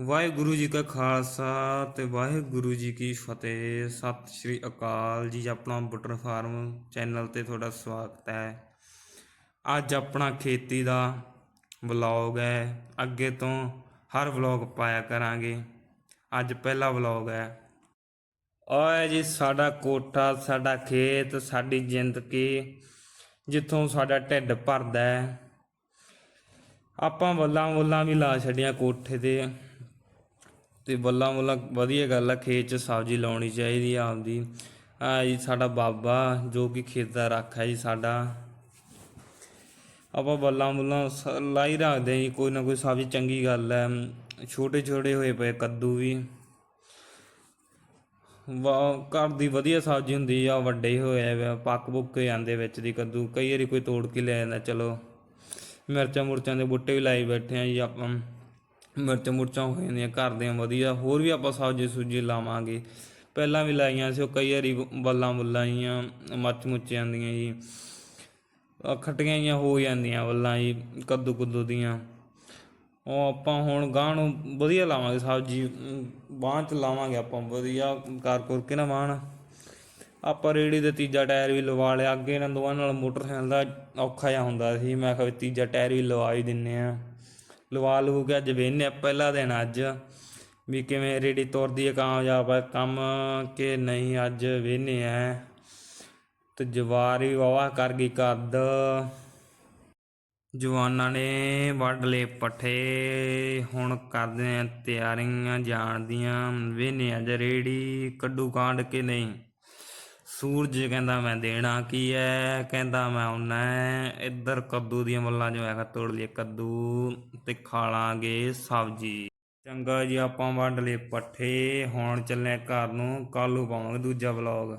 ਵਾਹਿਗੁਰੂ ਜੀ ਕਾ ਖਾਲਸਾ ਤੇ ਵਾਹਿਗੁਰੂ ਜੀ ਕੀ ਫਤਿਹ। ਸਤਿ ਸ਼੍ਰੀ ਅਕਾਲ ਜੀ, ਆਪਣਾ ਬੁੱਟਰ ਫਾਰਮ ਚੈਨਲ ਤੇ ਤੁਹਾਡਾ ਸਵਾਗਤ ਹੈ। ਅੱਜ ਆਪਣਾ ਖੇਤੀ ਦਾ ਵਲੌਗ ਹੈ। ਅੱਗੇ ਤੋਂ ਹਰ ਵਲੌਗ ਪਾਇਆ ਕਰਾਂਗੇ। ਅੱਜ ਪਹਿਲਾ ਵਲੌਗ ਹੈ। ਓਏ ਜੀ, ਸਾਡਾ ਕੋਠਾ, ਸਾਡਾ ਖੇਤ, ਸਾਡੀ ਜ਼ਿੰਦਗੀ, ਜਿੱਥੋਂ ਸਾਡਾ ਢਿੱਡ ਭਰਦਾ ਹੈ। ਆਪਾਂ ਵੱਲਾਂ ਵੱਲਾਂ ਵੀ ਲਾ ਛੱਡੀਆਂ ਕੋਠੇ ਤੇ। ਤੇ ਬੱਲਾ ਬੱਲਾ ਵਧੀਆ ਗੱਲ ਆ, ਖੇਤ 'ਚ ਸਬਜ਼ੀ ਲਾਉਣੀ ਚਾਹੀਦੀ ਆ ਆਪਦੀ। ਆ ਜੀ ਸਾਡਾ ਬਾਬਾ, ਜੋ ਕਿ ਖੇਤ ਦਾ ਰੱਖ ਹੈ ਜੀ ਸਾਡਾ। ਆਪਾਂ ਬੱਲਾਂ ਬੁੱਲਾਂ ਸ- ਲਾਈ ਰੱਖਦੇ ਹਾਂ ਜੀ, ਕੋਈ ਨਾ ਕੋਈ ਸਬਜ਼ੀ ਚੰਗੀ ਗੱਲ ਹੈ ਛੋਟੇ ਛੋਟੇ ਹੋਏ ਪਏ ਕੱਦੂ ਵੀ। ਵਾ, ਘਰ ਦੀ ਵਧੀਆ ਸਬਜ਼ੀ ਹੁੰਦੀ ਆ, ਵੱਡੇ ਹੋਏ ਆ, ਪੱਕ ਪੁੱਕ ਕੇ ਜਾਂਦੇ ਵਿੱਚ ਦੀ ਕੱਦੂ। ਕਈ ਵਾਰੀ ਕੋਈ ਤੋੜ ਕੇ ਲੈ ਜਾਂਦਾ, ਚਲੋ। ਮਿਰਚਾਂ ਮੁਰਚਾਂ ਦੇ ਬੂਟੇ ਵੀ ਲਾਈ ਬੈਠੇ ਆ ਜੀ ਆਪਾਂ। ਮਿਰਚਾਂ ਮੁਰਚਾਂ ਹੋ ਜਾਂਦੀਆਂ, ਘਰ ਦੀਆਂ ਵਧੀਆ, ਹੋਰ ਵੀ ਆਪਾਂ ਸਬਜ਼ੀ ਸੁਜੀ ਲਾਵਾਂਗੇ। ਪਹਿਲਾਂ ਵੀ ਲਾਈਆਂ ਸੀ, ਉਹ ਕਈ ਵਾਰੀ ਬੱਲਾਂ ਬੁੱਲਾਂ ਜੀਆਂ ਮੱਚ ਮੁੱਚ ਜਾਂਦੀਆਂ ਜੀ। ਆਹ ਖੱਟੀਆਂ ਜੀਆਂ ਹੋ ਜਾਂਦੀਆਂ ਬੱਲਾਂ ਜੀ, ਕੱਦੂ ਕੁੱਦੂ ਦੀਆਂ। ਉਹ ਆਪਾਂ ਹੁਣ ਗਾਂ ਨੂੰ ਵਧੀਆ ਲਾਵਾਂਗੇ ਸਬਜ਼ੀ, ਬਾਂਹ ਚ ਲਾਵਾਂਗੇ ਆਪਾਂ ਵਧੀਆ ਕਰ ਕਰ ਕੇ ਨਾ ਬਾਹਣ ਆਪਾਂ ਰੇੜੀ ਦੇ ਤੀਜਾ ਟਾਇਰ ਵੀ ਲਵਾ ਲਿਆ, ਅੱਗੇ ਇਹਨਾਂ ਦੋਵਾਂ ਨਾਲ ਮੋਟਰਸਾਈਕਲ ਦਾ ਔਖਾ ਜਿਹਾ ਹੁੰਦਾ ਸੀ, ਮੈਂ ਕਿਹਾ ਵੀ ਤੀਜਾ ਟਾਇਰ ਵੀ ਲਵਾ ਹੀ ਦਿੰਨੇ ਆ ਲਵਾ ਲੂ ਕੇ ਅੱਜ ਵੇਹਨੇ ਆ ਪਹਿਲਾ ਦਿਨ ਅੱਜ ਵੀ ਕਿਵੇਂ ਰੇੜੀ ਤੁਰਦੀ ਹੈ, ਕਾਮਯਾਬ ਹੈ, ਕੰਮ ਕਿ ਨਹੀਂ, ਅੱਜ ਵੇਹਨੇ ਆ। ਤੇ ਜਵਾਰੀ ਵਾਵਾ ਕਰ ਗਈ ਕੱਦ। ਜਵਾਨਾਂ ਨੇ ਵੱਢ ਲਏ ਪੱਠੇ, ਹੁਣ ਕਰਦੇ ਆ ਤਿਆਰੀਆਂ ਜਾਣ ਦੀਆਂ ਵੇਹਨੇ ਅੱਜ ਰੇੜੀ ਕੱਢੂ ਕਾਂਡ ਕੇ ਨਹੀਂ। ਸੂਰਜ ਕਹਿੰਦਾ ਮੈਂ ਦੇਣਾ ਕੀ ਹੈ ਕਹਿੰਦਾ ਮੈਂ ਆਉਣਾ ਇੱਧਰ ਕੱਦੂ ਦੀਆਂ ਮੁੱਲਾਂ ਜੋ ਹੈਗਾ ਤੋੜ ਲਈਏ ਕੱਦੂ ਤੇ ਖਾ ਲਾਂਗੇ ਸਬਜ਼ੀ। ਚੰਗਾ ਜੀ ਆਪਾਂ ਵੱਢ ਲਏ ਪੱਠੇ। ਹੁਣ ਚੱਲੇ ਘਰ ਨੂੰ। ਕੱਲ੍ਹ ਨੂੰ ਪਾਵਾਂਗੇ ਦੂਜਾ ਵਲੌਗ